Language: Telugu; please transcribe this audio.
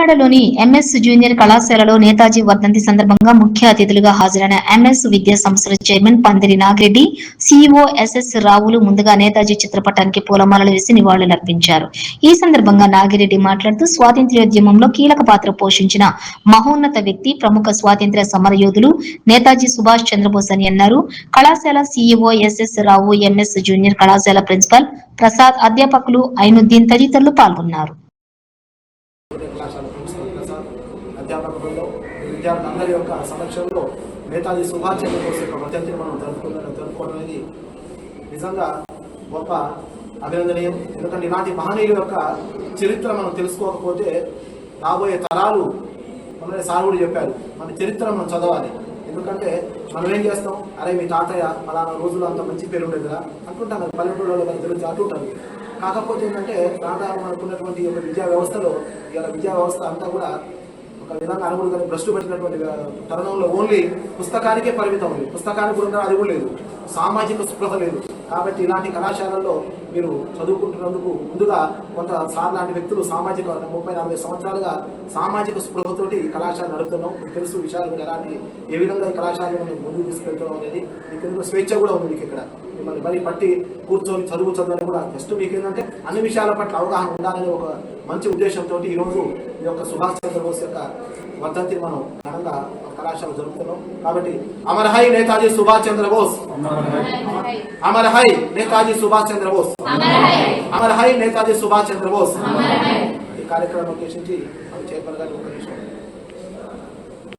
విజయవాడలోని ఎంఎస్ జూనియర్ కళాశాలలో నేతాజీ వర్ధంతి సందర్భంగా ముఖ్య అతిథులుగా హాజరైన ఎంఎస్ విద్యా సంస్థల చైర్మన్ పందిరి నాగిరెడ్డి సిఇఓ ఎస్ఎస్ రావులు ముందుగా నేతాజీ చిత్రపటానికి పూలమాలలు వేసి నివాళులర్పించారు. ఈ సందర్భంగా నాగిరెడ్డి మాట్లాడుతూ స్వాతంత్ర్యోద్యమంలో కీలక పాత్ర పోషించిన మహోన్నత వ్యక్తి ప్రముఖ స్వాతంత్ర్య సమరయోధులు నేతాజీ సుభాష్ చంద్రబోస్ అని అన్నారు. కళాశాల CEO S S Rao MS junior కళాశాల ప్రిన్సిపల్ ప్రసాద్ అధ్యాపకులు ఐనుద్దీన్ తదితరులు పాల్గొన్నారు. కళాశాల ప్రసాద్ అధ్యాపక బృందం విద్యార్థులందరి యొక్క సమక్షంలో నేతాజీ సుభాష్ చంద్రబోస్ యొక్క వర్ధంతిని మనం జరుపుకుందని జరుపుకోవడం అనేది నిజంగా గొప్ప అభినందనీయం. ఎందుకంటే ఇలాంటి మహనీయుల యొక్క చరిత్ర మనం తెలుసుకోకపోతే రాబోయే తరాలు మనమే సార్ కూడా చెప్పారు మన చరిత్ర మనం చదవాలి. ఎందుకంటే మనం ఏం చేస్తాం? అరే మీ తాతయ్య పలానా రోజులు అంత మంచి పేరు ఉండేదిరా కదా అంటుంటాం పల్లెటూళ్ళలో కానీ తెలుసు అంటుంటారు కాకపోతే ఏంటంటే దాదాపు అనుకున్నటువంటి ఒక విద్యా వ్యవస్థలో ఇలా విద్యా వ్యవస్థ అంతా కూడా ఒక విధంగా అనుగుణంగా భ్రష్టు పెట్టినటువంటి తరుణంలో ఓన్లీ పుస్తకానికే పరిమితం ఉంది. పుస్తకానికి కూడా అది కూడా లేదు. సామాజిక స్పృహ లేదు. కాబట్టి ఇలాంటి కళాశాలల్లో మీరు చదువుకుంటున్నందుకు ముందుగా కొంత సార్ లాంటి వ్యక్తులు సామాజిక ముప్పై నలభై సంవత్సరాలుగా సామాజిక స్పృహతోటి ఈ కళాశాల నడుపుతున్నాం. మీకు తెలుసు విషయాలు ఎలాంటి ఏ విధంగా ఈ కళాశాలను మేము ముందుకు తీసుకెళ్తున్నాం అనేది మీకు ఎందుకు స్వేచ్ఛ కూడా ఉంది మీకు ఇక్కడ. మిమ్మల్ని మరి పట్టి కూర్చొని చదువు చదవడం కూడా జస్ట్ మీకు ఏంటంటే అన్ని విషయాల పట్ల అవగాహన ఉండాలనే ఒక మంచి ఉద్దేశంతో ఈరోజు ఈ యొక్క సుభాష్ చంద్రబోస్ యొక్క వర్ధంతిని మనం ఘనంగా కళాశాల జరుపుతున్నాం కాబట్టి అమర్ హై నేతాజీ సుభాష్ చంద్రబోస్ అమర్ హై నేతాజీ సుభాష్ చంద్రబోస్ అమర్ హై నేతాజీ సుభాష్ చంద్రబోస్ ఈ కార్యక్రమం ఉద్దేశించి చైర్మన్ గారు ఒక